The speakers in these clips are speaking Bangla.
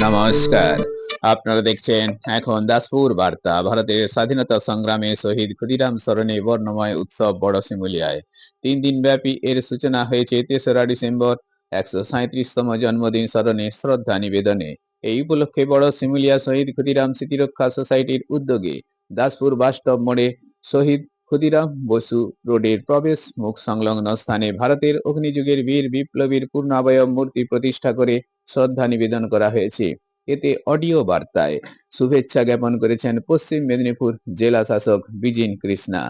নমস্কার। আপনারা দেখছেন এখন দাসপুর বার্তা, ভারতের স্বাধীনতা সংগ্রামে শহীদ ক্ষুদিরাম স্মরণে বর্ণময় উৎসব বড় শিমুলিয়ায়। তিন দিন ব্যাপী এর সূচনা হয়েছে তেসরা ডিসেম্বর, একশো সাঁত্রিশতম জন্মদিন স্মরণে শ্রদ্ধা নিবেদনে। এই উপলক্ষে বড় শিমুলিয়া শহীদ ক্ষুদিরাম স্মৃতিরক্ষা সোসাইটির উদ্যোগে দাসপুর বাসস্টপ মোড়ে শহীদ ক্ষুদিরাম বসু রোডের প্রবেশ মুখ সংলগ্ন স্থানে ভারতের অগ্নিযুগের বীর বিপ্লবীর পূর্ণাবয়ব মূর্তি প্রতিষ্ঠা করে শ্রদ্ধা নিবেদন করা হয়েছে। এতে অডিও বার্তায় শুভেচ্ছা জ্ঞাপন করেছেন পশ্চিম মেদিনীপুর জেলা শাসক বিজিন কৃষ্ণা।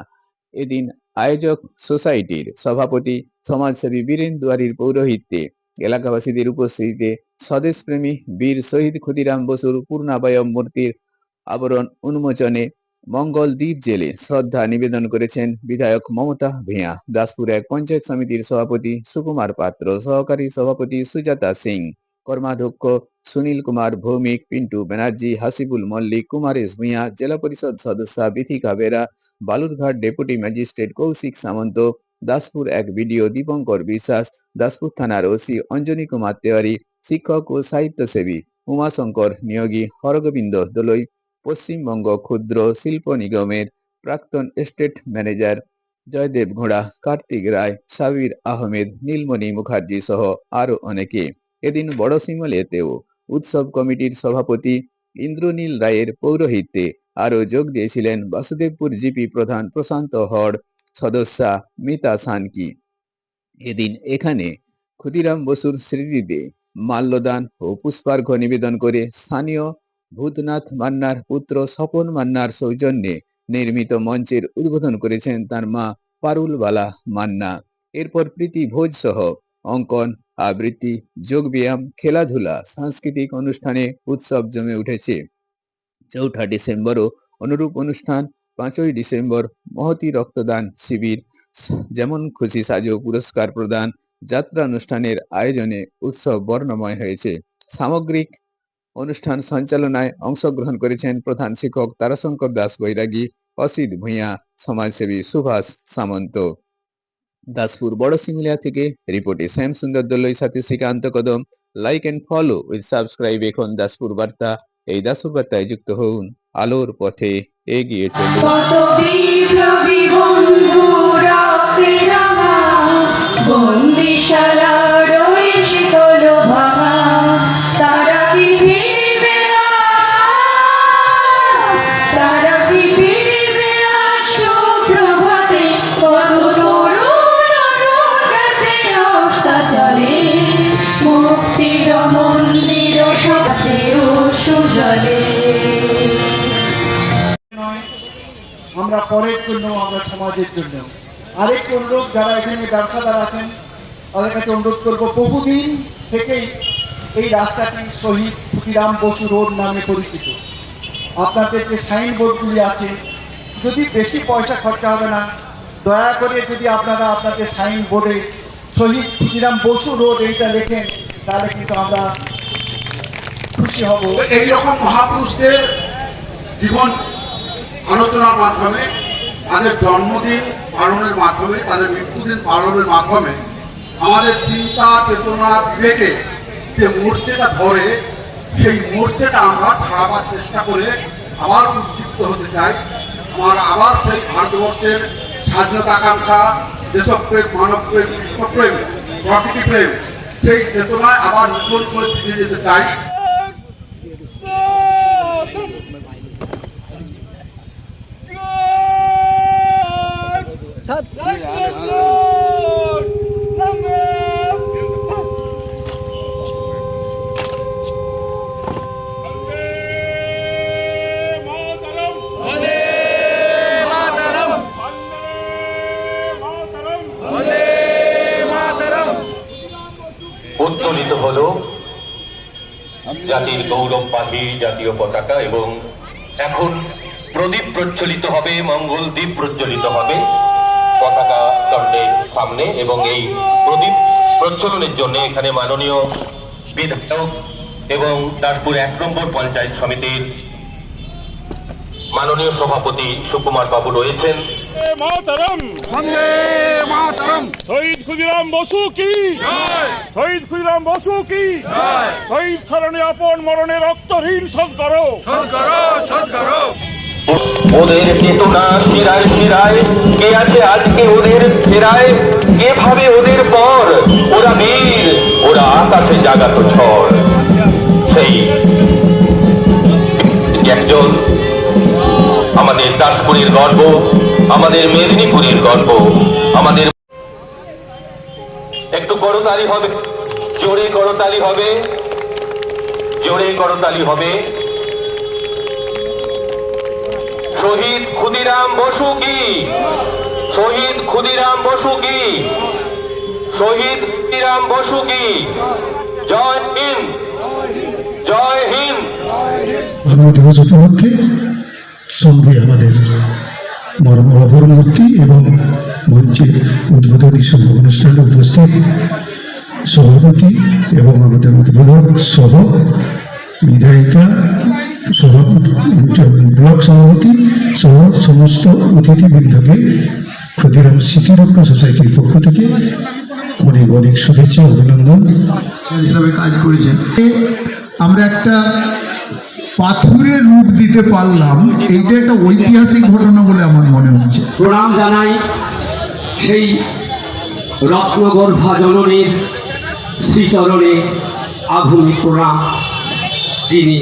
এদিন আয়োজক সোসাইটির সভাপতি সমাজসেবী বীরেন দুয়ারির পৌরোহিত্যে এলাকাবাসীদের উপস্থিতিতে স্বদেশপ্রেমী বীর শহীদ ক্ষুদিরাম বসুর পূর্ণাবয়ব মূর্তির আবরণ উন্মোচনে মঙ্গল দ্বীপ জেলে শ্রদ্ধা নিবেদন করেছেন বিধায়ক মমতা ভূঁইয়া দাসপুর এক পঞ্চায়েত সমিতির সভাপতি সুকুমার পাত্র, সহকারী সভাপতি সুজাতা সিং, কর্মাধ্যক্ষ সুনীল কুমার, ভৌমিক পিন্টু ব্যানার্জি, হাসিবুল মল্লিক, কুমারেশ ভূঁইয়া জেলা পরিষদ সদস্য বিথিকা বেরা, বালুরঘাট ডেপুটি ম্যাজিস্ট্রেট কৌশিক সামন্ত, দাসপুর এক বিডিও দীপঙ্কর বিশ্বাস, দাসপুর থানার ওসি অঞ্জনী কুমার তেওয়ারি, শিক্ষক ও সাহিত্যসেবী উমাশঙ্কর নিয়োগী হরগোবিন্দ দোলই পশ্চিমবঙ্গ ক্ষুদ্র শিল্প নিগমের প্রাক্তন এস্টেট ম্যানেজার জয়দেব ঘোড়া, কার্তিক রায়, সাবির আহমেদ, নীলমণি মুখার্জি সহ আরও অনেকে। এদিন বড় সিমলেতেও উৎসব কমিটির সভাপতি ইন্দ্রনীল রায়ের পৌরোহিত্যে আরও যোগ দিয়েছিলেন বাসুদেবপুর জিপি প্রধান প্রশান্ত হড় সদস্যা মিতা সানকি। এদিন এখানে ক্ষুদিরাম বসুর স্মৃতিতে মাল্যদান ও পুষ্পার্ঘ্য নিবেদন করে স্থানীয় ভূতনাথ মান্নার পুত্র স্বপন মান্নার সৌজন্যে নির্মিত মঞ্চের উদ্বোধন করেছেন তার মা পারুলবালা মান্না। এরপর প্রীতি ভোজ সহ অঙ্কন, আবৃত্তি, যোগব্যায়াম, খেলাধুলা, সাংস্কৃতিক অনুষ্ঠানে উৎসব জমে উঠেছে। চৌঠা ডিসেম্বরও অনুরূপ অনুষ্ঠান। পাঁচই ডিসেম্বর মহতি রক্তদান শিবির। যেমন খুশি সাজো পুরস্কার প্রদান। যাত্রা অনুষ্ঠানের আয়োজনে উৎসব বর্ণময় হয়েছে। সামগ্রিক অনুষ্ঠান সঞ্চালনায় অংশগ্রহণ করেছেন প্রধান শিক্ষক তারাশঙ্কর দাস বৈরাগী, অসিত ভূঁইয়া, সমাজসেবী সুভাষ সামন্ত। দাসপুর বড় সিঙ্গুলিয়া থেকে রিপোর্টে শ্যাম সুন্দর দোলই, সাথে Srikanta Kadam. Like and follow with subscribe এখন দাসপুর বার্তা। এই দাসপুর বার্তায় যুক্ত হন আলোর পথে এগিয়ে চলুন। আমরা পরের জন্য, আমরা সমাজের জন্য। আরেকটি অনুরোধ, যারা এখানে ব্যবসাদার আছেন, তাদের কাছে অনুরোধ করব, বহুদিন থেকেই এই রাস্তাটি শহীদ ক্ষুদিরাম বসু রোড নামে পরিচিত। আপনাদের যে সাইন বোর্ডগুলি আছে, যদি বেশি পয়সা খরচা হবে না, দয়া করে যদি আপনারা আপনাদের সাইন বোর্ডে শহীদ ক্ষুদিরাম বসু রোড এইটা লেখেন, তাহলে কিন্তু আমরা খুশি হব। এইরকম মহাপুরুষদের জীবন আলোচনার মাধ্যমে, তাদের জন্মদিন পালনের মাধ্যমে, তাদের মৃত্যুদিন পালনের মাধ্যমে আমাদের চিন্তা, চেতনা, বিবেকে যে মূর্তিটা ধরে, সেই মূর্তিটা আমরা ছাড়াবার চেষ্টা করে আবার উদ্দীপ্ত হতে চাই। আমার আবার সেই ভারতবর্ষের স্বাধীনতা আকাঙ্ক্ষা দেশপ্রেম, মানবপ্রেম বিশ্বপ্রেম প্রকৃতি প্রেম সেই চেতনায় আবার নতুন করে ফিরে যেতে চাই। উত্তোলিত হলো জাতির গৌরব গৌরববাহী জাতীয় পতাকা এবং এখন প্রদীপ প্রজ্বলিত হবে মঙ্গল দ্বীপ প্রজ্বলিত হবে। পতাকা দণ্ডের সামনে এবং এই প্রদীপ প্রজ্বলনের জন্য এখানে মাননীয় বিধায়ক এবং দাসপুর এক নম্বর পঞ্চায়েত সমিতির মাননীয় সভাপতি সুকুমার বাবু রয়েছেন। মাতারম। বন্দে মাতরম। শহীদ ক্ষুদিরাম বসু কি? শহীদ ক্ষুদিরাম বসু কি? শহীদ স্মরণে আপন মরণে রক্তহীন সৎকরো সৎকরো সৎকরো ওদের চেতনা শিরায় শিরায় কে আছে আজকে ওদের ফেরায়? কে ভাবে ওদের পর? ওরা বীর ওরা আকাশে জাগাত ঝড়। সেই একজন আমাদের দাসপুরের গর্ব, আমাদের মেদিনীপুরের গর্ব, আমাদের একটু করতালি হবে, জোরে করতালি হবে, জোরে করতালি হবে। শহীদ ক্ষুদিরাম বসু কি? শহীদ ক্ষুদিরাম বসু কি? শহীদ ক্ষুদিরাম বসু কি? জয় হিন্দ জয় হিন্দ। জন্মদিবস উপলক্ষে সঙ্গে আমাদের মর্মরভর মূর্তি এবং মঞ্চের উদ্বোধনী শুভ অনুষ্ঠানে উপস্থিত সভাপতি এবং আমাদের উদ্বোধক সহ বিধায়িকা সভাপতি ব্লক সভাপতি সহ সমস্ত অতিথিবৃন্দকে ক্ষুদিরাম স্মৃতিরক্ষা সোসাইটির পক্ষ থেকে অনেক অনেক শুভেচ্ছা অভিনন্দন। হিসাবে কাজ করেছেন। আমরা একটা পাথুরে রূপ দিতে পারলাম এইটা একটা ঐতিহাসিক ঘটনা বলে আমার মনে হচ্ছে। প্রণাম জানাই সেই রত্নগর্ভা জননীর শ্রীচরণে আধুনিক প্রণাম। যিনি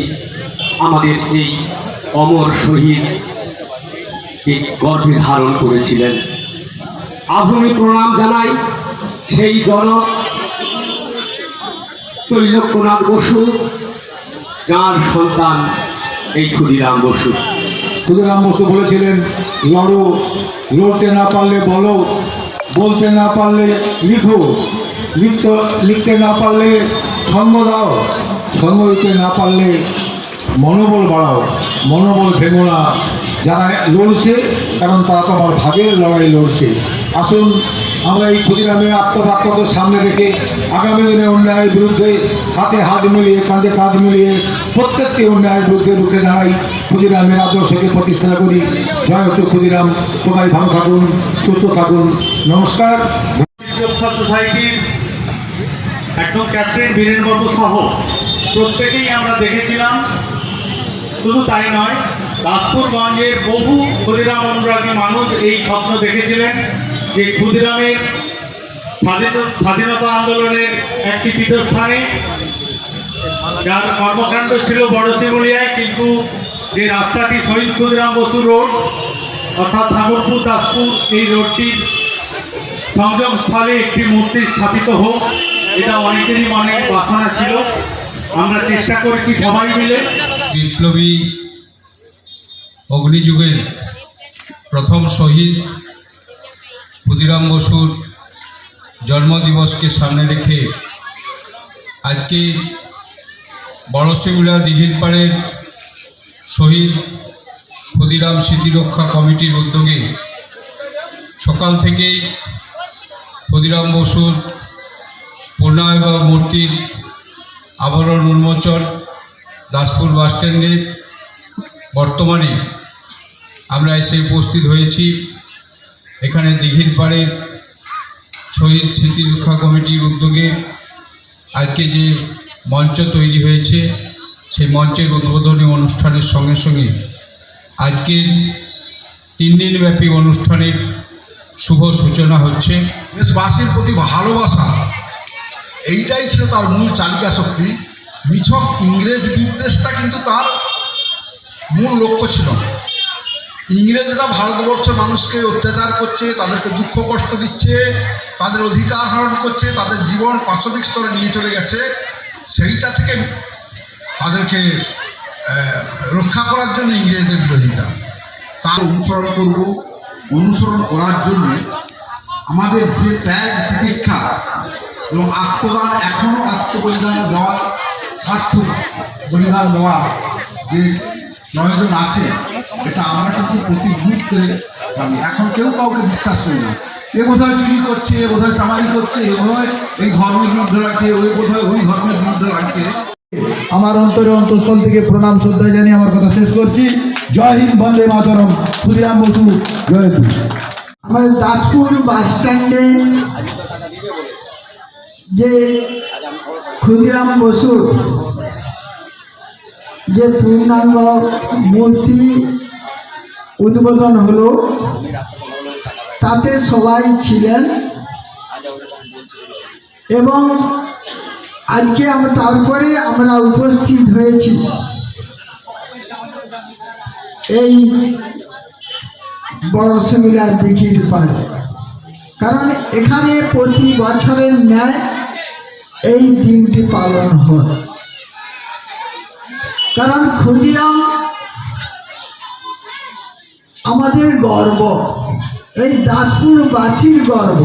আমাদের এই অমর শহীদ, এই গর্ভে ধারণ করেছিলেন। আধুনিক প্রণাম জানাই সেই জন তৈলক্যনাথ বসু, যাঁর সন্তান এই ক্ষুদিরাম বসু। ক্ষুদিরাম বসু বলেছিলেন, লড়ো, লড়তে না পারলে বলো, বলতে না পারলে লিখো, লিখতে লিখতে না পারলে সঙ্গ দাও। সঙ্গ দিতে না পারলে মনোবল বাড়াও, মনোবল ভেঙো না। যারা লড়ছে, কারণ তারা তো আমার ভাগের লড়াই লড়ছে। আসুন, আমরা এই ক্ষুদিরামের আত্মবাক্যকে সামনে রেখে আগামী দিনে অন্যায়ের বিরুদ্ধে হাতে হাত মিলিয়ে, কাঁধে কাঁধ মিলিয়ে প্রত্যেকটি অন্যায়ের বিরুদ্ধে রুখে দাঁড়াই। ক্ষুদিরামের আদর্শকে প্রতিষ্ঠা করি। জয় হচ্ছে ক্ষুদিরাম, সবাই ভালো থাকুন, সুস্থ থাকুন। নমস্কার। সোসাইটির একজন ক্যাপ্টেন বীরেন সহ প্রত্যেকেই আমরা দেখেছিলাম, শুধু তাই নয় দাসপুরগঞ্জের বহু ক্ষুদিরাম অনুরাগী মানুষ এই স্বপ্ন দেখেছিলেন যে ক্ষুদিরামের স্বাধীন- স্বাধীনতা আন্দোলনের একটি পীঠস্থানে, যার কর্মকাণ্ড ছিল বড় শিমুলিয়ায়, কিন্তু যে রাস্তাটি শহীদ ক্ষুদিরাম বসু রোড, অর্থাৎ ঠাকুরপুর দাসপুর, এই রোডটির সংযোগস্থলে একটি মূর্তি স্থাপিত হোক, এটা অনেকেরই মনে বাসনা ছিল। আমরা চেষ্টা করেছি সবাই মিলে। বিপ্লবী অগ্নিযুগের প্রথম শহীদ ক্ষুদিরাম বসুর জন্মদিবসকে সামনে রেখে আজকে বড়শিমুলা দিঘির পাড়ের শহীদ ক্ষুদিরাম স্মৃতিরক্ষা কমিটির উদ্যোগে সকাল থেকেই ক্ষুদিরাম বসুর পূর্ণায়বা মূর্তির আবরণ উন্মোচন দাসপুর বাসস্ট্যান্ডে বর্তমানে আমরা এসে উপস্থিত হয়েছি। এখানে দিঘির পাড়ের শহীদ স্মৃতিরক্ষা কমিটির উদ্যোগে আজকে যে মঞ্চ তৈরি হয়েছে, সেই মঞ্চের উদ্বোধনী অনুষ্ঠানের সঙ্গে সঙ্গে আজকের তিন দিনব্যাপী অনুষ্ঠানের শুভ সূচনা হচ্ছে। দেশবাসীর প্রতি ভালোবাসা। এইটাই ছিল তার মূল চালিকা শক্তি। নিছক ইংরেজ বিদ্বেষটা কিন্তু তার মূল লক্ষ্য ছিল। ইংরেজরা ভারতবর্ষের মানুষকে অত্যাচার করছে, তাদেরকে দুঃখ কষ্ট দিচ্ছে, তাদের অধিকার হরণ করছে, তাদের জীবন পাশবিক স্তরে নিয়ে চলে গেছে। সেইটা থেকে তাদেরকে রক্ষা করার জন্য ইংরেজদের বিরোধিতা। তার অনুসরণ করব, অনুসরণ করার জন্য আমাদের যে ত্যাগ প্রতীক্ষা এবং আত্মদান এখনও আত্মবলিদান দেওয়া সার্থক বলিদান দেওয়া যে নয়জন আছে এটা আমরা কিন্তু প্রতি মুহূর্তে জানি। এখন কেউ কাউকে বিশ্বাস করি না। এ বোধহয় চুরি করছে এ বোধহয় কামারি করছে এ বোধহয় এই ধর্মের বিরুদ্ধে লাগছে ওই বোধহয় ওই ধর্মের বিরুদ্ধে লাগছে আমার অন্তরে অন্তঃস্থল থেকে প্রণাম শ্রদ্ধা জানিয়ে আমার কথা শেষ করছি। জয় হিন্দ বন্দে মাতরম। ক্ষুদিরাম বসু জয় হিন্দ। আমাদের দাসপুর বাস স্ট্যান্ডে যে ক্ষুদিরাম বসুর যে পূর্ণাঙ্গ মূর্তি উদ্বোধন হলো, তাতে সবাই ছিলেন। এবং আজকে আমরা তারপরে আমরা উপস্থিত হয়েছি। এই বড় সেমিনার দেখিয়ে পারে। কারণ এখানে প্রতি বছরের ন্যায় এই দিনটি পালন হয়। কারণ ক্ষুদিরাম আমাদের গর্ব এই দাসপুরবাসীর গর্ব।